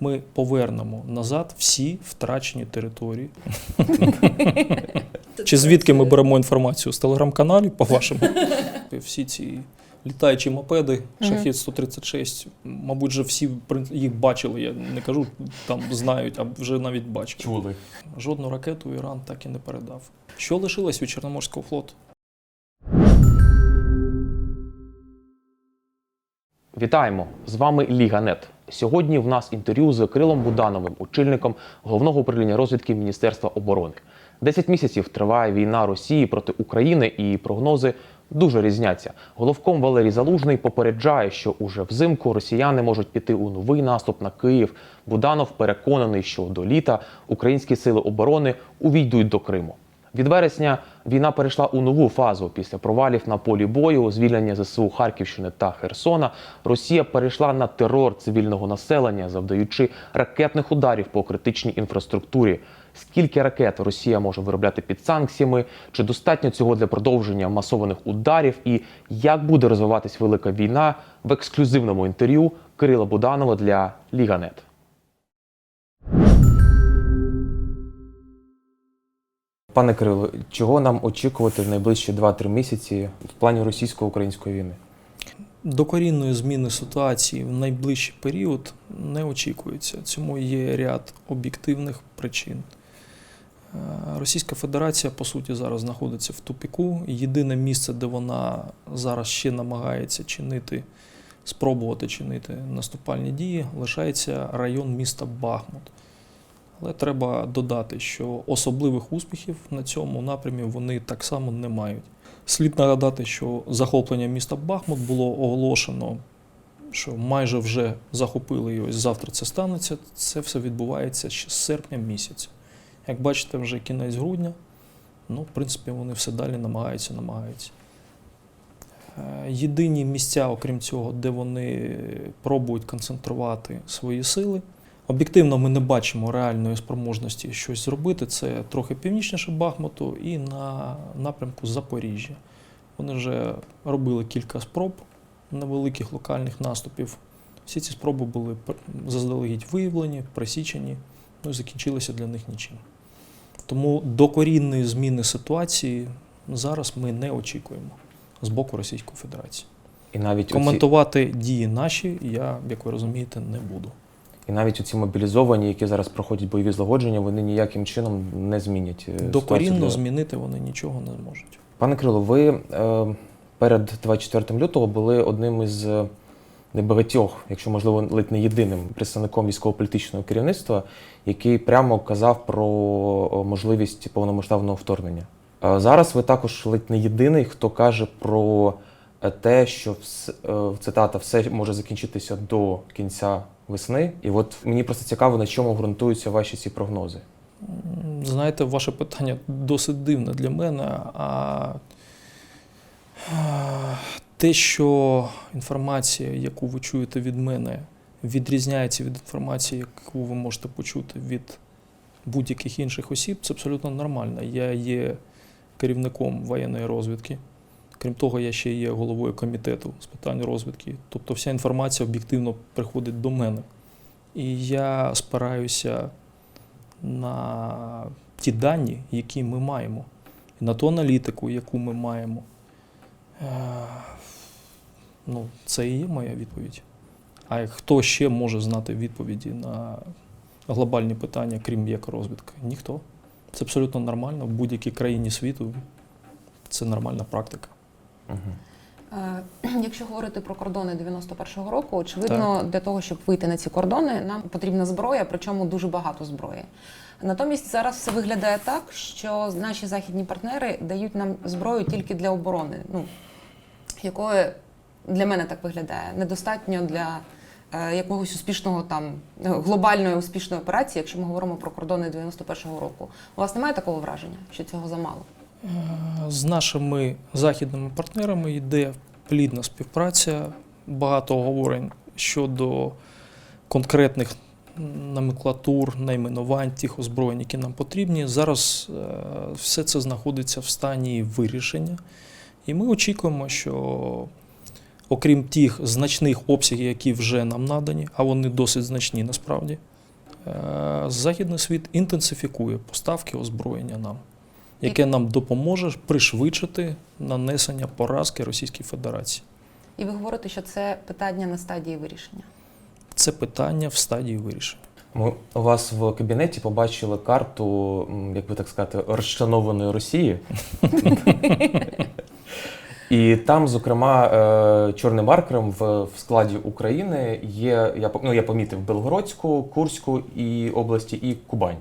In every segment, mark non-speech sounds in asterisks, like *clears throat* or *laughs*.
ми повернемо назад всі втрачені території. *laughs* Чи звідки ми беремо інформацію з телеграм-каналів, по-вашому? *laughs* Всі ці літаючі мопеди, шахід 136, мабуть, вже всі їх бачили. Я не кажу, там знають, а вже навіть бачили. Чули. Жодну ракету Іран так і не передав. Що лишилось від Чорноморського флоту? Вітаємо! З вами Ліга.нет. Сьогодні в нас інтерв'ю з Кирилом Будановим, очільником головного управління розвідки Міністерства оборони. Десять місяців триває війна Росії проти України, і прогнози дуже різняться. Головком Валерій Залужний попереджає, що уже взимку росіяни можуть піти у новий наступ на Київ. Буданов переконаний, що до літа українські сили оборони увійдуть до Криму. Від вересня війна перейшла у нову фазу. Після провалів на полі бою, звільнення ЗСУ Харківщини та Херсона, Росія перейшла на терор цивільного населення, завдаючи ракетних ударів по критичній інфраструктурі. Скільки ракет Росія може виробляти під санкціями? Чи достатньо цього для продовження масованих ударів? І як буде розвиватись велика війна в ексклюзивному інтерв'ю Кирила Буданова для Ліганет? Пане Кирило, чого нам очікувати в найближчі 2-3 місяці в плані російсько-української війни? Докорінної зміни ситуації в найближчий період не очікується. Цьому є ряд об'єктивних причин. Е, Російська Федерація, по суті, зараз знаходиться в тупіку. Єдине місце, де вона зараз ще намагається чинити, спробувати чинити наступальні дії, лишається район міста Бахмут. Але треба додати, що особливих успіхів на цьому напрямі вони так само не мають. Слід нагадати, що захоплення міста Бахмут було оголошено, що майже вже захопили і ось завтра це станеться. Це все відбувається ще з серпня місяця. Як бачите, вже кінець грудня. Ну, в принципі, вони все далі намагаються, намагаються. Е, Єдині місця, окрім цього, де вони пробують концентрувати свої сили. Об'єктивно, ми не бачимо реальної спроможності щось зробити. Це трохи північніше Бахмуту і на напрямку Запоріжжя. Вони вже робили кілька спроб невеликих локальних наступів. Всі ці спроби були заздалегідь виявлені, пресічені, ну і закінчилися для них нічим. Тому докорінної зміни ситуації зараз ми не очікуємо з боку Російської Федерації. І навіть оці, Коментувати дії наші я, як ви розумієте, не буду. І навіть оці мобілізовані, які зараз проходять бойові злагодження, вони ніяким чином не змінять е, Докорінно для- змінити вони нічого не зможуть. Пане Кирило, ви е, перед 24 лютого були одним із е, небагатьох, якщо можливо, ледь не єдиним представником військово-політичного керівництва, який прямо казав про можливість повномасштабного вторгнення. Е, Зараз ви також ледь не єдиний, хто каже про те, що цитата все може закінчитися до кінця весни. І от мені просто цікаво, на чому ґрунтуються ваші ці прогнози. Знаєте, ваше питання досить дивне для мене. А те, що інформація, яку ви чуєте від мене, відрізняється від інформації, яку ви можете почути від будь-яких інших осіб, це абсолютно нормально. Я є керівником воєнної розвідки. Крім того, я ще є головою комітету з питань розвідки. Тобто вся інформація об'єктивно приходить до мене. І я спираюся на ті дані, які ми маємо, і на ту аналітику, яку ми маємо. Е, Ну, це і є моя відповідь. А хто ще може знати відповіді на глобальні питання, крім як розвідка? Ніхто. Це абсолютно нормально. В будь-якій країні світу це нормальна практика. Угу. Е, *clears throat* Якщо говорити про кордони 91-го року, очевидно, для того, щоб вийти на ці кордони, нам потрібна зброя, причому дуже багато зброї. Натомість зараз все виглядає так, що наші західні партнери дають нам зброю тільки для оборони, ну якої для мене так виглядає недостатньо для е, якогось успішного там глобальної успішної операції, якщо ми говоримо про кордони 91-го року. У вас немає такого враження, що цього замало? Е, З нашими західними партнерами йде плідна співпраця, багато оговорень щодо конкретних номенклатур, найменувань тих озброєнь, які нам потрібні. Зараз е, все це знаходиться в стані вирішення, і ми очікуємо, що окрім тих значних обсягів, які вже нам надані, а вони досить значні насправді, е, Західний світ інтенсифікує поставки озброєння нам, яке нам допоможе пришвидшити нанесення поразки Російській Федерації. І ви говорите, що це питання на стадії вирішення. Це питання в стадії вирішення. Ми у вас в кабінеті побачили карту, як би так сказати, розчленованої Росії. *laughs* І там, зокрема, е, чорним маркером в, в складі України є, я, по- ну, я помітив Белгородську, Курську і області і Кубань.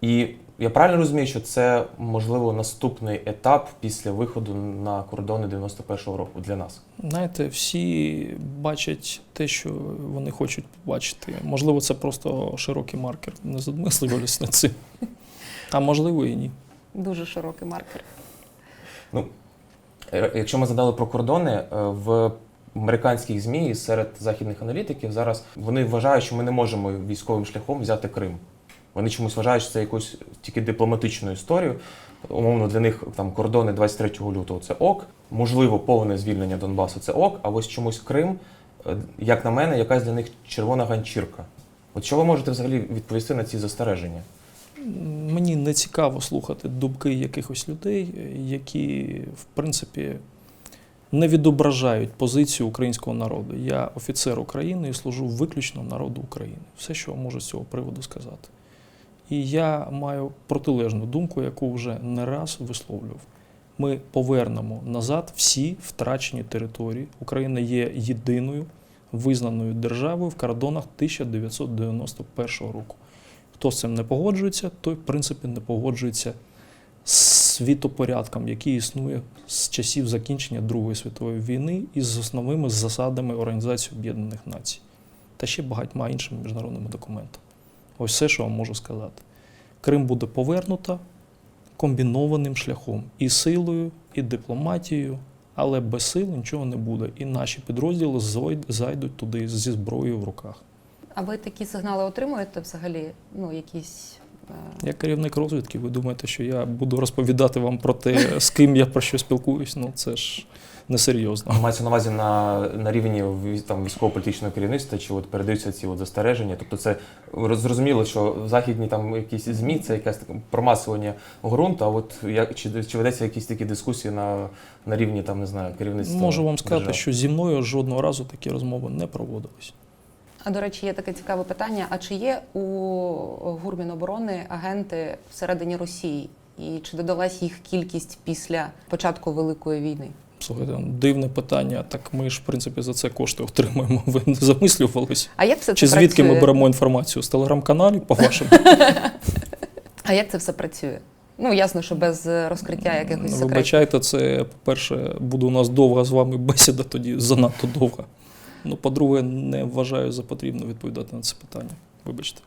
І я правильно розумію, що це можливо наступний етап після виходу на кордони 91-го року для нас. Знаєте, всі бачать те, що вони хочуть побачити. Можливо, це просто широкий маркер. Не задмислювались над цим. А можливо і ні. Дуже широкий маркер. Ну, е, якщо ми задали про кордони, е, в американських ЗМІ і серед західних аналітиків зараз вони вважають, що ми не можемо військовим шляхом взяти Крим. Вони чомусь вважають, що це якусь тільки дипломатичну історію. Умовно, для них там кордони 23 лютого це ок. Можливо, повне звільнення Донбасу це ок, а ось чомусь Крим, е, як на мене, якась для них червона ганчірка. От що ви можете взагалі відповісти на ці застереження? Мені не цікаво слухати думки якихось людей, які, в принципі, не відображають позицію українського народу. Я офіцер України і служу виключно народу України. Все, що можу з цього приводу сказати. І я маю протилежну думку, яку вже не раз висловлював. Ми повернемо назад всі втрачені території. Україна є єдиною визнаною державою в кордонах 1991 року. Хто з цим не погоджується, той, в принципі, не погоджується з світопорядком, який існує з часів закінчення Другої світової війни і з основними засадами Організації Об'єднаних Націй та ще багатьма іншими міжнародними документами. Ось все, що вам можу сказати. Крим буде повернуто комбінованим шляхом і силою, і дипломатією, але без сил нічого не буде. І наші підрозділи зайдуть туди зі зброєю в руках. А ви такі сигнали отримуєте взагалі? Ну, якісь. е, Я керівник розвідки. Ви думаєте, що я буду розповідати вам про те, з ким я про що спілкуюсь? Ну це ж несерйозно. Мається на увазі на, на рівні там, військово-політичного керівництва, чи от передаються ці от застереження. Тобто це зрозуміло, що західні там якісь ЗМІ це якесь таке промасування ґрунту, а от як, чи, чи ведеться якісь такі дискусії на, на рівні там, не знаю, керівництва? Можу вам сказати, держав? що зі мною жодного разу такі розмови не проводились. А до речі, є таке цікаве питання: а чи є у Гурміноборони агенти всередині Росії? І чи додалась їх кількість після початку Великої війни? Слухайте, дивне питання. Так ми ж, в принципі, за це кошти отримуємо. Ви не замислювались? А як все Чи звідки працює? ми беремо інформацію? З телеграм-каналів, по-вашому? *laughs* А як це все працює? Ну ясно, що без розкриття якихось секретів. Вибачайте, це, по-перше, буде у нас довга з вами бесіда, тоді занадто довга. Ну, по-друге, не вважаю за потрібно відповідати на це питання. Вибачте.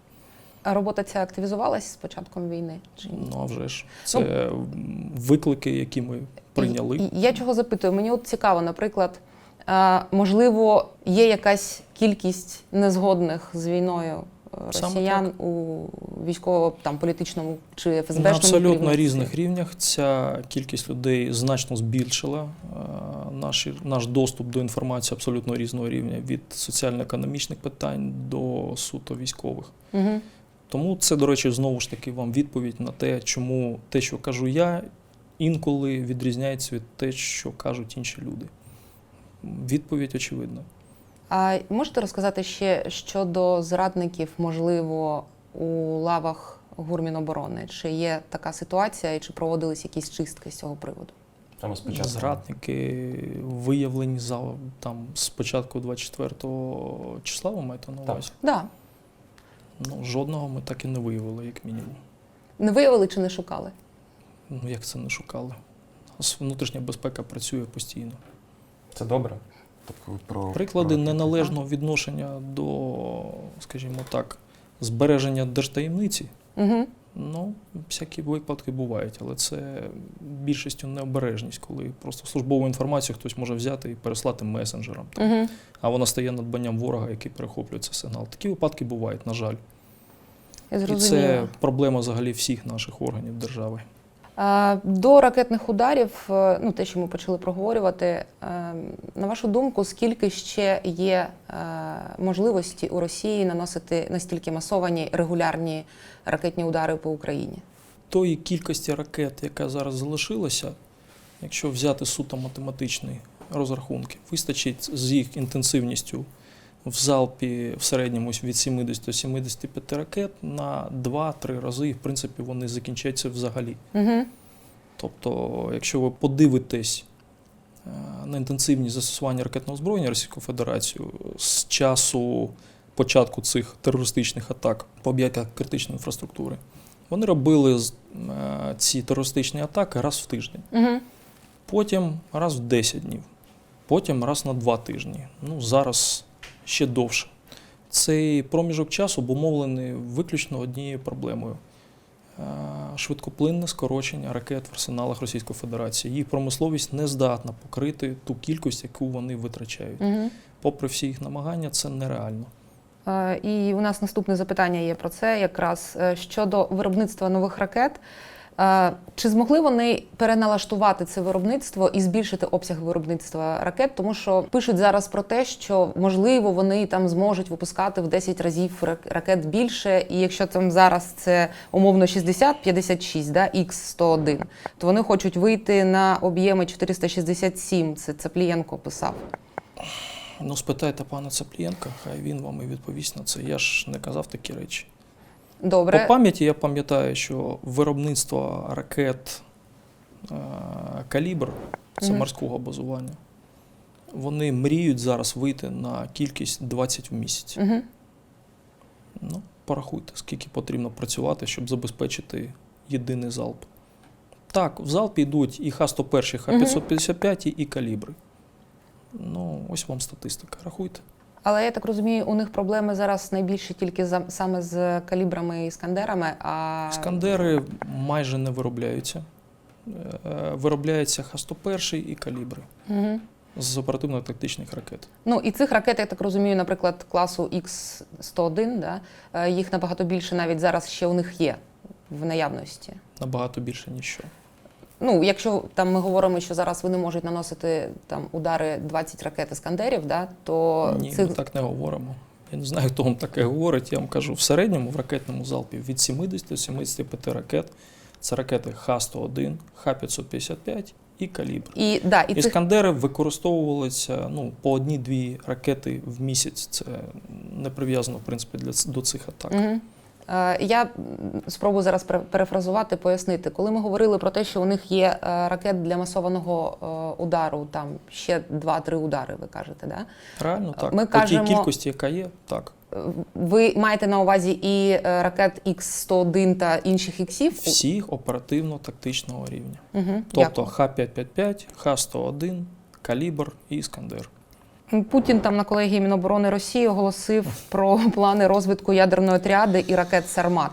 А робота ця активізувалась з початком війни? Чи ні? Ну, а вже ж. Це м, виклики, які ми прийняли. Я чого запитую? Мені от цікаво, наприклад, можливо, є якась кількість незгодних з війною е, росіян у військово там політичному чи На абсолютно керівництві? різних рівнях ця кількість людей значно збільшила. Е, Наші, наш доступ до інформації абсолютно різного рівня від соціально-економічних питань до суто військових. Угу. Тому це, до речі, знову ж таки вам відповідь на те, чому те, що кажу я, інколи відрізняється від те, що кажуть інші люди. Відповідь очевидна. А можете розказати ще щодо зрадників, можливо, у лавах Гурміноборони? Чи є така ситуація, і чи проводились якісь чистки з цього приводу? Саме спочатку. Зрадники виявлені за там з початку 24 числа, ви маєте на Так. увазі? Да. Ну, жодного ми так і не виявили, як мінімум. Не виявили чи не шукали? Ну як це не шукали? У нас внутрішня безпека працює постійно. Це добре. Тобто про Приклади про- неналежного відношення до, скажімо так, збереження держтаємниці. Угу. Ну, всякі випадки бувають, але це більшістю необережність, коли просто службову інформацію хтось може взяти і переслати месенджерам. Угу. А вона стає надбанням ворога, який перехоплює цей сигнал. Такі випадки бувають, на жаль. І це проблема взагалі всіх наших органів держави. Е, До ракетних ударів, е, ну те, що ми почали проговорювати, е, на вашу думку, скільки ще є можливості у Росії наносити настільки масовані регулярні ракетні удари по Україні? Тої кількості ракет, яка зараз залишилася, якщо взяти суто математичні розрахунки, вистачить з їх інтенсивністю в залпі в середньому від 70 до 75 ракет на 2-3 рази, і в принципі, вони закінчаться взагалі. Угу. Тобто, якщо ви подивитесь е, на інтенсивність застосування ракетного озброєння Російською Федерацією з часу початку цих терористичних атак по об'єктах критичної інфраструктури, вони робили е, ці терористичні атаки раз в тиждень, Угу. потім раз в 10 днів, потім раз на 2 тижні. Ну, зараз ще довше. Цей проміжок часу обумовлений виключно однією проблемою е, швидкоплинне скорочення ракет в арсеналах Російської Федерації. Їх промисловість не здатна покрити ту кількість, яку вони витрачають. Угу. Попри всі їх намагання, це нереально. Е, І у нас наступне запитання є про це якраз е, щодо виробництва нових ракет. Е, Чи змогли вони переналаштувати це виробництво і збільшити обсяг виробництва ракет? Тому що пишуть зараз про те, що можливо вони там зможуть випускати в 10 разів ракет більше, і якщо там зараз це умовно 60-56, да, Х-101, то вони хочуть вийти на об'єми 467. Це Цаплієнко писав. Ну, спитайте пана Цаплієнка, хай він вам і відповість на це. Я ж не казав такі речі. Добре, По пам'яті я пам'ятаю, що виробництво ракет е, калібр, це Мгм. морського базування, вони мріють зараз вийти на кількість 20 в місяць. Угу. Ну, порахуйте, скільки потрібно працювати, щоб забезпечити єдиний залп. Так, в залпі йдуть і Х-101, і Х-555, і калібри. Ну, ось вам статистика. Рахуйте. Але я так розумію, у них проблеми зараз найбільше тільки за, саме з калібрами і іскандерами. А Іскандери майже не виробляються. Е, Виробляється Х-101 і калібри Угу. з оперативно-тактичних ракет. Ну і цих ракет, я так розумію, наприклад, класу Х-101, да, е, їх набагато більше навіть зараз ще у них є в наявності. Набагато більше ніщо. Ну, якщо там ми говоримо, що зараз вони можуть наносити там удари 20 ракет іскандерів, да, то Ні, цих ми так не говоримо. Я не знаю, хто вам таке говорить. Я вам кажу, в середньому в ракетному залпі від 70 до 75 ракет. Це ракети Х-101, Х-555 і калібр. і да, і цих Іскандери використовувалися ну, по одній-дві ракети в місяць. Це не прив'язано, в принципі, для, до цих атак. Угу. Я спробую зараз пере- перефразувати, пояснити. Коли ми говорили про те, що у них є е, ракет для масованого е, удару, там ще 2-3 удари, ви кажете, да? Реально так. Ми по кажемо- тій кількості, яка є, так. Е, Ви маєте на увазі і е, ракет Х-101 та інших іксів? Всіх оперативно-тактичного рівня. Угу. Тобто Х-555, Х-101, калібр і Іскандер. Путін там на колегії Міноборони Росії оголосив про плани розвитку ядерної тріади і ракет Сармат.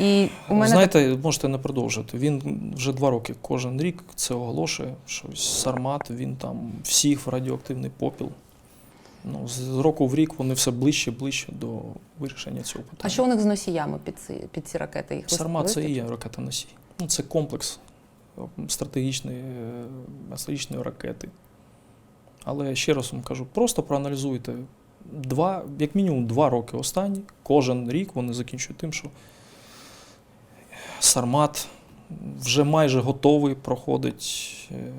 І у мене Знаєте, можете не продовжити. Він вже два роки кожен рік це оголошує, що Сармат, він там всіх в радіоактивний попіл. Ну, з року в рік вони все ближче і ближче до вирішення цього питання. а що у них з носіями під ці, під ці ракети? Їх Сармат це і є ракета-носій. Ну, це комплекс е, стратегічної, е, стратегічної ракети. Але ще раз вам кажу, просто проаналізуйте два, як мінімум два роки останні. Кожен рік вони закінчують тим, що Сармат вже майже готовий, проходить е,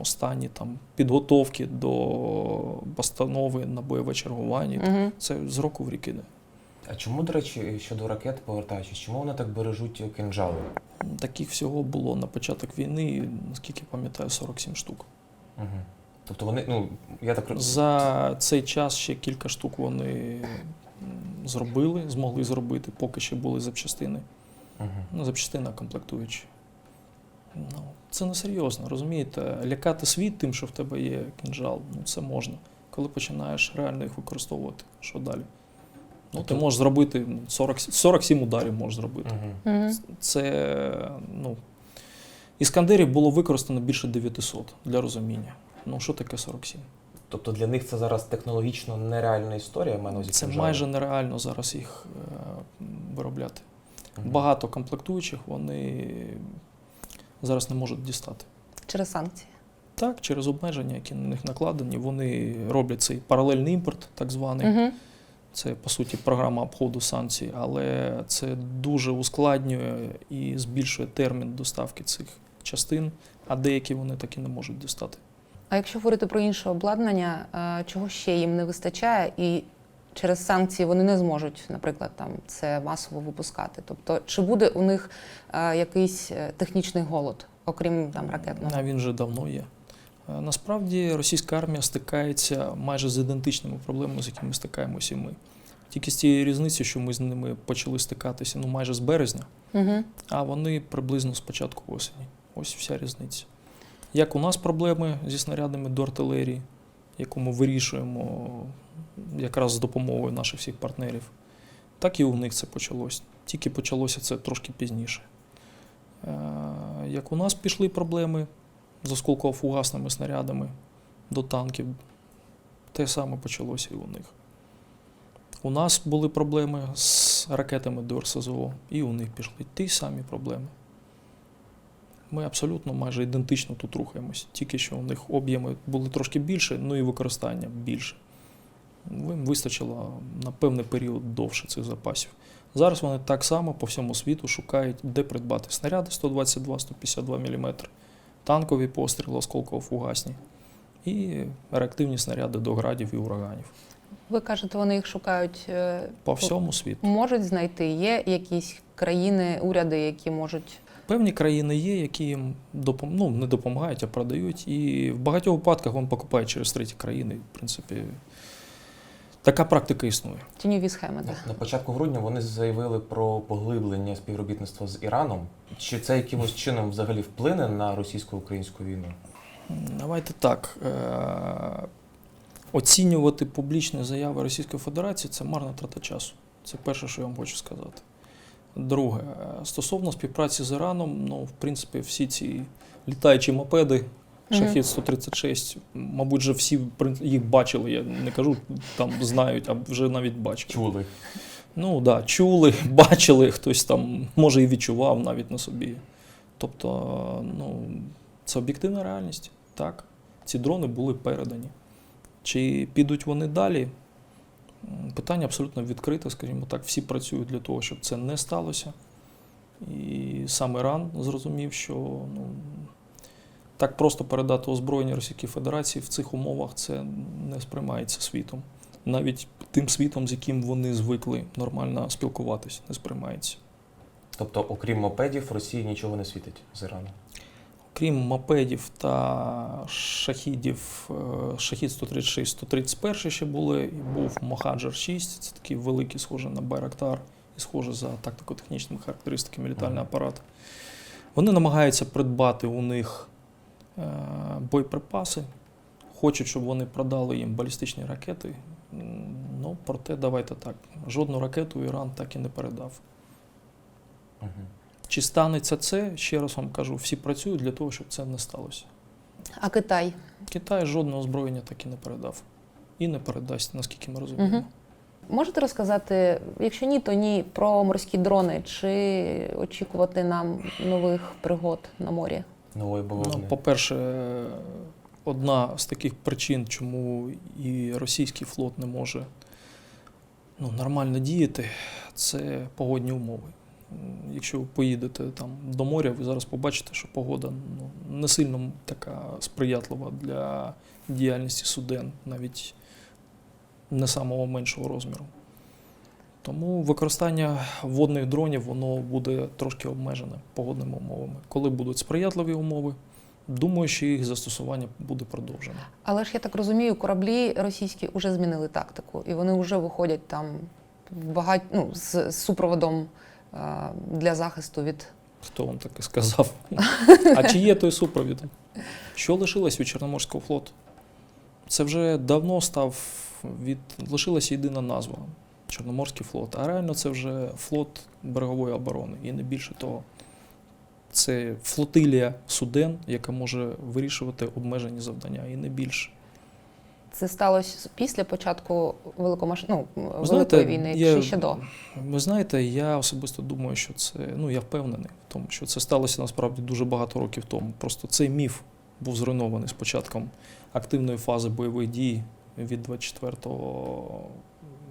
останні там підготовки до постанови на бойове чергування. Мгм. Це з року в рік іде. А чому, до речі, щодо ракет, повертаючись, чому вони так бережуть кинжали? Таких всього було на початок війни, наскільки пам'ятаю, 47 штук. Угу. Тобто вони, ну, я так розумію. За цей час ще кілька штук вони зробили, змогли зробити, поки ще були запчастини. Угу. Ну, запчастина комплектуючі. Ну, це несерйозно, розумієте? Лякати світ тим, що в тебе є кінжал, ну це можна. Коли починаєш реально їх використовувати, що далі? Ну, ти Тобто- можеш зробити ну, 40, 47 ударів можеш зробити. Угу. Це ну, іскандерів було використано більше 900 для розуміння. Ну, що таке 47? Тобто для них це зараз технологічно нереальна історія, на Це майже нереально зараз їх е, виробляти. Мгм. Багато комплектуючих вони зараз не можуть дістати. Через санкції. Так, через обмеження, які на них накладені, вони роблять цей паралельний імпорт, так званий. Угу. Це по суті програма обходу санкцій, але це дуже ускладнює і збільшує термін доставки цих частин, а деякі вони так і не можуть дістати. А якщо говорити про інше обладнання, е, чого ще їм не вистачає, і через санкції вони не зможуть, наприклад, там це масово випускати. Тобто, чи буде у них е, якийсь е, технічний голод, окрім там ракетного? А він вже давно є. Насправді російська армія стикається майже з ідентичними проблемами, з якими стикаємося і ми. Тільки з тією різницею, що ми з ними почали стикатися ну, майже з березня, Угу. а вони приблизно з початку осені. Ось вся різниця. Як у нас проблеми зі снарядами до артилерії, яку ми вирішуємо якраз з допомогою наших всіх партнерів, так і у них це почалось. Тільки почалося це трошки пізніше. Е, Як у нас пішли проблеми з осколково-фугасними снарядами до танків, те саме почалося і у них. У нас були проблеми з ракетами до РСЗО, і у них пішли ті самі проблеми. Ми абсолютно майже ідентично тут рухаємось, тільки що у них об'єми були трошки більше, ну і використання більше. Їм вистачило на певний період довше цих запасів. Зараз вони так само по всьому світу шукають, де придбати снаряди 122-152 мм, танкові постріли, осколково-фугасні і реактивні снаряди до градів і ураганів. Ви кажете, вони їх шукають, е, По всьому світу. можуть знайти. Є якісь країни, уряди, які можуть. Певні країни є, які їм допом... ну, не допомагають, а продають. І в багатьох випадках вони покупають через треті країни. В принципі, така практика існує. Тіньові схеми. Так? На початку грудня вони заявили про поглиблення співробітництва з Іраном. Чи це якимось чином взагалі вплине на російсько-українську війну? Давайте так. Е- оцінювати публічні заяви Російської Федерації це марна трата часу. Це перше, що я вам хочу сказати. Друге, е, стосовно співпраці з Іраном, ну, в принципі, всі ці літаючі мопеди, Шахід 136, мабуть, вже всі їх бачили. Я не кажу, там знають, а вже навіть бачили. Чули. Ну так, да, чули, *laughs* бачили, хтось там, може, і відчував навіть на собі. Тобто, ну, це об'єктивна реальність. Так, ці дрони були передані. Чи підуть вони далі? Питання абсолютно відкрите, скажімо так, всі працюють для того, щоб це не сталося. І сам Іран зрозумів, що ну, так просто передати озброєння Російській Федерації в цих умовах це не сприймається світом. Навіть тим світом, з яким вони звикли нормально спілкуватись, не сприймається. Тобто, окрім мопедів, Росії нічого не світить з Ірану. Крім мопедів та шахідів, е, шахід 136, 131 ще були, і був Мохаджер 6, це такий великий, схожий на Байрактар і схожий за тактико-технічними характеристиками літальний апарат. Вони намагаються придбати у них е, боєприпаси, хочуть, щоб вони продали їм балістичні ракети. Ну, проте давайте так. Жодну ракету Іран так і не передав. Угу. Чи станеться це? Ще раз вам кажу, всі працюють для того, щоб це не сталося. А Китай? Китай жодного озброєння так і не передав. І не передасть, наскільки ми розуміємо. Мгм. Можете розказати, якщо ні, то ні, про морські дрони, чи очікувати нам нових пригод на морі? Нової Ну, по-перше, одна з таких причин, чому і російський флот не може ну, нормально діяти, це погодні умови. Якщо ви поїдете там до моря, ви зараз побачите, що погода ну, не сильно така сприятлива для діяльності суден, навіть не самого меншого розміру. Тому використання водних дронів воно буде трошки обмежене погодними умовами. Коли будуть сприятливі умови, думаю, що їх застосування буде продовжено. Але ж я так розумію, кораблі російські вже змінили тактику, і вони вже виходять там багать... ну, з, супроводом для захисту від Хто вам таке сказав? А чи є той супровід? Що лишилось від Чорноморського флоту? Це вже давно став від лишилася єдина назва Чорноморський флот. А реально це вже флот берегової оборони і не більше того. Це флотилія суден, яка може вирішувати обмежені завдання, і не більше. Це сталося після початку великомаш... ну, великої знаєте, війни, я- чи ще до? Ви знаєте, я особисто думаю, що це, ну я впевнений в тому, що це сталося насправді дуже багато років тому. Просто цей міф був зруйнований з початком активної фази бойових дій від 24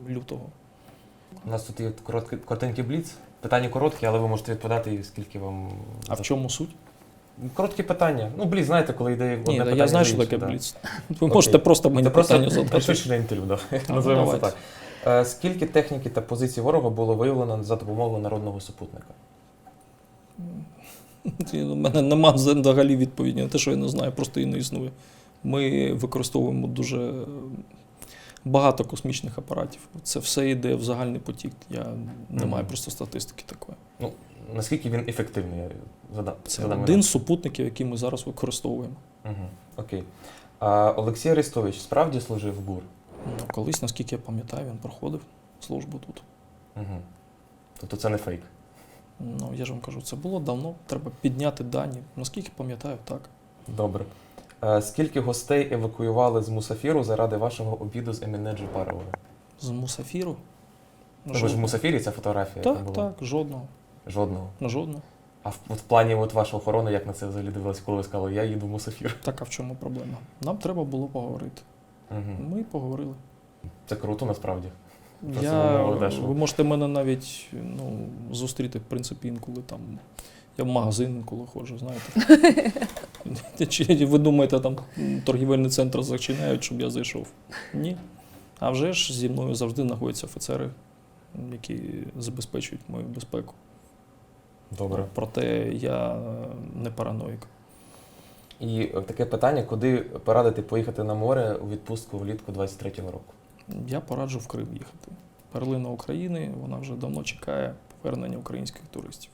лютого. У нас тут є короткий, коротенький бліц. Питання короткі, але ви можете відповідати, скільки вам. А в чому суть? Короткі питання. Ну, бліц, знаєте, коли йде одне Ні, питання. я знаю, що таке да. бліц. Ви Окей. можете просто мені Це просто питання задати. пришвидшене інтерв'ю, да. називаємо це давайте. так. Е, Скільки техніки та позицій ворога було виявлено за допомогою народного супутника? У мене нема взагалі відповіді на те, що я не знаю, просто і не існує. Ми використовуємо дуже багато космічних апаратів. Це все йде в загальний потік. Я не маю просто статистики такої. Ну, наскільки він ефективний? Я задам. Це задам один з супутників, який ми зараз використовуємо. Угу. Окей. А, Олексій Арестович справді служив в ГУР? Ну, колись, наскільки я пам'ятаю, він проходив службу тут. Угу. Тобто це не фейк. Ну, я ж вам кажу, це було давно. Треба підняти дані. Наскільки пам'ятаю, так. Добре. А, скільки гостей евакуювали з Мусафіру заради вашого обіду з Еміне Джапаровою? З Мусафіру. Ну, ви ж в Мусафірі ця фотографія? Так, була? так, жодного. Жодного. Жодного. А в, от в плані от вашої охорони, як на це взагалі дивилися, коли ви сказали, я їду в Мусафір? Так, а в чому проблема? Нам треба було поговорити. Угу. Ми поговорили. Це круто насправді. Я, ви можете мене навіть ну, зустріти, в принципі, інколи там. Я в магазин інколи ходжу, знаєте. *laughs* Чи ви думаєте, там торгівельний центр зачиняють, щоб я зайшов? Ні. А вже ж зі мною завжди знаходяться офіцери, які забезпечують мою безпеку. Добре. Проте я е, не параноїк. І е, таке питання, куди порадити поїхати на море у відпустку влітку 23-го року? Я пораджу в Крим їхати. Перлина України, вона вже давно чекає повернення українських туристів.